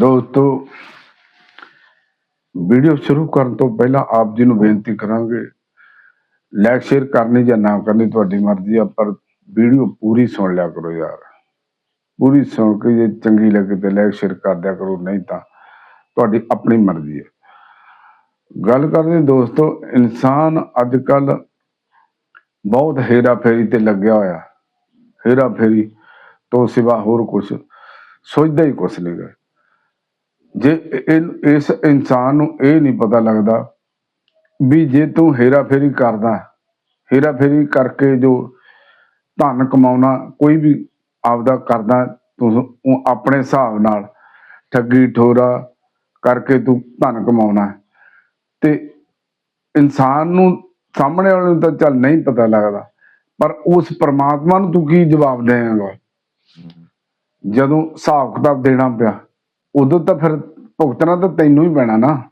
ਦੋਸਤੋ ਵੀਡੀਓ ਸ਼ੁਰੂ ਕਰਨ ਤੋਂ ਪਹਿਲਾਂ ਆਪ ਜੀ ਨੂੰ ਬੇਨਤੀ ਕਰਾਂਗੇ ਲਾਈਕ ਸ਼ੇਅਰ ਕਰਨੀ ਜਾਂ ਨਾ ਕਰਨੀ ਤੁਹਾਡੀ ਮਰਜ਼ੀ ਆ, ਪਰ ਵੀਡੀਓ ਪੂਰੀ ਸੁਣ ਲਿਆ ਕਰੋ ਯਾਰ। ਪੂਰੀ ਸੁਣ ਕੇ ਜੇ ਚੰਗੀ ਲੱਗੇ ਤੇ ਲਾਈਕ ਸ਼ੇਅਰ ਕਰ ਦਿਆ ਕਰੋ, ਨਹੀਂ ਤਾਂ ਤੁਹਾਡੀ ਆਪਣੀ ਮਰਜ਼ੀ ਹੈ ਗੱਲ ਕਰਦੇ ਦੋਸਤੋ, ਇਨਸਾਨ ਅੱਜ ਕੱਲ ਬਹੁਤ ਹੇਰਾ ਫੇਰੀ ਤੇ ਲੱਗਿਆ ਹੋਇਆ। ਹੇਰਾ ਫੇਰੀ ਤੋਂ ਸਿਵਾ ਹੋਰ ਕੁਝ ਸੋਚਦਾ ਹੀ ਕੁਛ ਨਹੀਂ ਗਾ ਜੇ ਇਸ ਇਨਸਾਨ ਨੂੰ ਇਹ ਨਹੀਂ ਪਤਾ ਲੱਗਦਾ ਵੀ ਜੇ ਤੂੰ ਹੇਰਾ ਫੇਰੀ ਕਰਦਾ ਹੇਰਾ ਫੇਰੀ ਕਰਕੇ ਜੋ ਧਨ ਕਮਾਉਣਾ ਕੋਈ ਵੀ ਆਪਦਾ ਕਰਦਾ ਤੂੰ ਆਪਣੇ ਹਿਸਾਬ ਨਾਲ ਠੱਗੀ ਠੋਰਾ ਕਰਕੇ ਤੂੰ ਧਨ ਕਮਾਉਣਾ। ਤੇ ਇਨਸਾਨ ਨੂੰ ਸਾਹਮਣੇ ਵਾਲੇ ਨੂੰ ਤਾਂ ਚੱਲ ਨਹੀਂ ਪਤਾ ਲੱਗਦਾ ਪਰ ਉਸ ਪ੍ਰਮਾਤਮਾ ਨੂੰ ਤੂੰ ਕੀ ਜਵਾਬ ਦੇਵੇਂਗਾ? ਜਦੋਂ ਹਿਸਾਬ ਕਿਤਾਬ ਦੇਣਾ ਪਿਆ ਉਦੋਂ ਤਾਂ ਫਿਰ ਭੁਗਤਣਾ ਤਾਂ ਤੈਨੂੰ ਹੀ ਪੈਣਾ ਨਾ।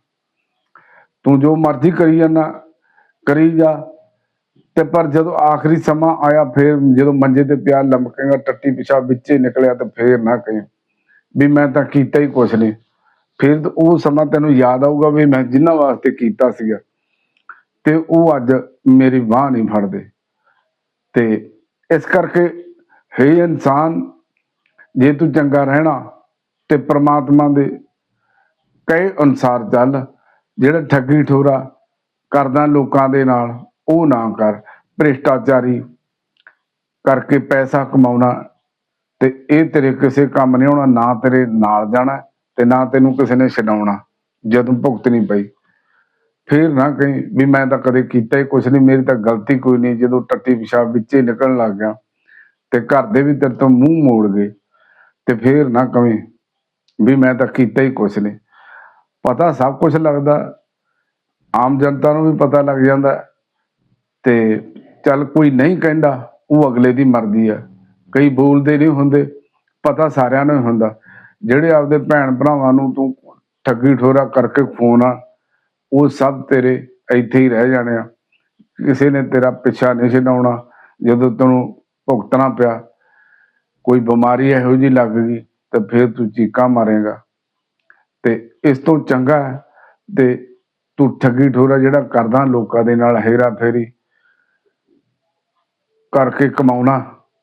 ਤੂੰ ਜੋ ਮਰਜ਼ੀ ਕਰੀ ਜਾਂਦਾ ਕਰੀ ਜਾ। ਤੇ ਪਰ ਜਦੋਂ ਆਖਰੀ ਸਮਾਂ ਆਇਆ, ਫੇਰ ਜਦੋਂ ਮੰਜੇ ਤੇ ਪਿਆ, ਲਮਕੇਗਾ, ਟੱਟੀ ਪਿਸ਼ਾਬ ਵਿੱਚੇ ਨਿਕਲਿਆ ਤੇ ਫੇਰ ਨਾ ਕਹੀਂ ਵੀ ਮੈਂ ਤਾਂ ਕੀਤਾ ਹੀ ਕੁਛ ਨਹੀਂ। ਫਿਰ ਉਹ ਸਮਾਂ ਤੈਨੂੰ ਯਾਦ ਆਊਗਾ ਵੀ ਮੈਂ ਜਿੰਨਾ ਵਾਸਤੇ ਕੀਤਾ ਸੀਗਾ। ਤੇ ਉਹ ਅੱਜ ਮੇਰੀ ਬਾਹ ਨਹੀਂ ਫੜਦੇ। ਤੇ ਇਸ ਕਰਕੇ, ਹੈ ਇਨਸਾਨ, ਜੇ ਤੂੰ ਚੰਗਾ ਰਹਿਣਾ ਤੇ ਪ੍ਰਮਾਤਮਾ ਦੇ ਕਹੇ ਅਨੁਸਾਰ ਚੱਲ, ਜਿਹੜਾ ਠੱਗੀ ਠੋਰਾ ਕਰਦਾ ਲੋਕਾਂ ਦੇ ਨਾਲ, ਉਹ ਨਾ ਕਰ। ਭ੍ਰਿਸ਼ਟਾਚਾਰੀ ਕਰਕੇ ਪੈਸਾ ਕਮਾਉਣਾ ਤੇ ਇਹ ਤੇਰੇ ਕਿਸੇ ਕੰਮ ਨਹੀਂ ਆਉਣਾ ਨਾ ਤੇਰੇ ਨਾਲ ਜਾਣਾ ਤੇ ਨਾ ਤੈਨੂੰ ਕਿਸੇ ਨੇ ਛਡਾਉਣਾ, ਜਦੋਂ ਭੁਗਤਣੀ ਪਈ। ਫੇਰ ਨਾ ਕਹੀਂ ਵੀ ਮੈਂ ਤਾਂ ਕਦੇ ਕੀਤਾ ਹੀ ਕੁਛ ਨਹੀਂ, ਮੇਰੀ ਤਾਂ ਗਲਤੀ ਕੋਈ ਨਹੀਂ। ਜਦੋਂ ਟੱਟੀ ਪਿਸ਼ਾਬ ਵਿੱਚੇ ਨਿਕਲਣ ਲੱਗ ਗਿਆ ਤੇ ਘਰ ਦੇ ਵੀ ਤੇਰੇ ਤੋਂ ਮੂੰਹ ਮੋੜ ਗਏ ਤੇ ਫੇਰ ਨਾ ਕਵੇਂ ਵੀ ਮੈਂ ਤਾਂ ਕੀਤਾ ਹੀ ਕੁਛ ਨਹੀਂ। ਪਤਾ ਸਭ ਕੁਝ ਲੱਗਦਾ। ਆਮ ਜਨਤਾ ਨੂੰ ਵੀ ਪਤਾ ਲੱਗ ਜਾਂਦਾ। ਤੇ ਚੱਲ ਕੋਈ ਨਹੀਂ ਕਹਿੰਦਾ, ਉਹ ਅਗਲੇ ਦੀ ਮਰਜ਼ੀ ਆ। ਕਈ ਬੋਲਦੇ ਨਹੀਂ ਹੁੰਦੇ, ਪਤਾ ਸਾਰਿਆਂ ਨੂੰ ਹੁੰਦਾ। ਜਿਹੜੇ ਆਪਦੇ ਭੈਣ ਭਰਾਵਾਂ ਨੂੰ ਤੂੰ ਠੱਗੀ ਠੋਰਾ ਕਰਕੇ ਫੋਨ ਆ, ਉਹ ਸਭ ਤੇਰੇ ਇੱਥੇ ਹੀ ਰਹਿ ਜਾਣੇ ਆ। ਕਿਸੇ ਨੇ ਤੇਰਾ ਪਿੱਛਾ ਨਹੀਂ ਛਡਾਉਣਾ, ਜਦੋਂ ਤੈਨੂੰ ਭੁਗਤਣਾ ਪਿਆ। ਕੋਈ ਬਿਮਾਰੀ ਇਹੋ ਜਿਹੀ ਲੱਗ ਗਈ, ਤੇ ਫਿਰ ਤੂੰ ਚੀਕਾਂ ਮਾਰੇਗਾ। ਤੇ ਇਸ ਤੋਂ ਚੰਗਾ ਤੇ ਤੂੰ ਠੱਗੀ ਠੋਰਾ ਜਿਹੜਾ ਕਰਦਾ ਲੋਕਾਂ ਦੇ ਨਾਲ ਹੇਰਾ ਫੇਰੀ ਕਰਕੇ ਕਮਾਉਣਾ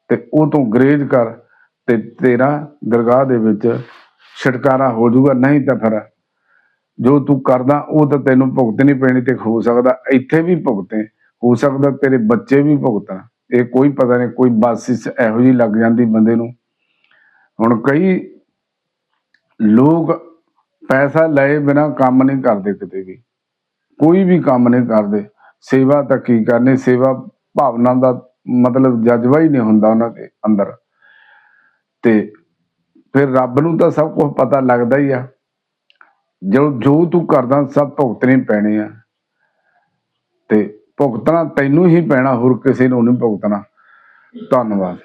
ਤੇ ਉਹ ਤੂੰ ਗਰੇਜ ਕਰ ਤੇ ਤੇਰਾ ਦਰਗਾਹ ਦੇ ਵਿੱਚ ਛਟਕਾਰਾ ਹੋ ਜਾਊਗਾ, ਨਹੀਂ ਤਾਂ ਫਿਰ ਜੋ ਤੂੰ ਕਰਦਾ ਉਹ ਤਾਂ ਤੈਨੂੰ ਭੁਗਤਣੀ ਪੈਣੀ ਤੇ ਹੋ ਸਕਦਾ ਇੱਥੇ ਵੀ ਭੁਗਤੇ ਹੋ ਸਕਦਾ ਤੇਰੇ ਬੱਚੇ ਵੀ ਭੁਗਤਾਂ ਇਹ ਕੋਈ ਪਤਾ ਨਹੀਂ, ਕੋਈ ਬਾਸਿਸ ਇਹੋ ਜਿਹੀ ਲੱਗ ਜਾਂਦੀ ਬੰਦੇ ਨੂੰ। ਹੁਣ ਕਈ ਲੋਕ ਪੈਸਾ ਲਏ ਬਿਨਾ ਕੰਮ ਨਹੀਂ ਕਰਦੇ ਕਿਤੇ ਵੀ। ਕੋਈ ਵੀ ਕੰਮ ਨਹੀਂ ਕਰਦੇ। ਸੇਵਾ ਤਾਂ ਕੀ ਕਰਨੀ? ਸੇਵਾ ਭਾਵਨਾ ਦਾ ਮਤਲਬ ਜਜ਼ਬਾ ਹੀ ਨਹੀਂ ਹੁੰਦਾ ਉਹਨਾਂ ਦੇ ਅੰਦਰ। ਤੇ ਫਿਰ ਰੱਬ ਨੂੰ ਤਾਂ ਸਭ ਕੁਝ ਪਤਾ ਲੱਗਦਾ ਹੀ ਆ। ਜੋ ਜੋ ਤੂੰ ਕਰਦਾ, ਸਭ ਭੁਗਤਣੇ ਪੈਣੇ ਆ। ਤੇ ਭੁਗਤਣਾ ਤੈਨੂੰ ਹੀ ਪੈਣਾ, ਹੋਰ ਕਿਸੇ ਨੂੰ ਨਹੀਂ ਭੁਗਤਣਾ। ਧੰਨਵਾਦ।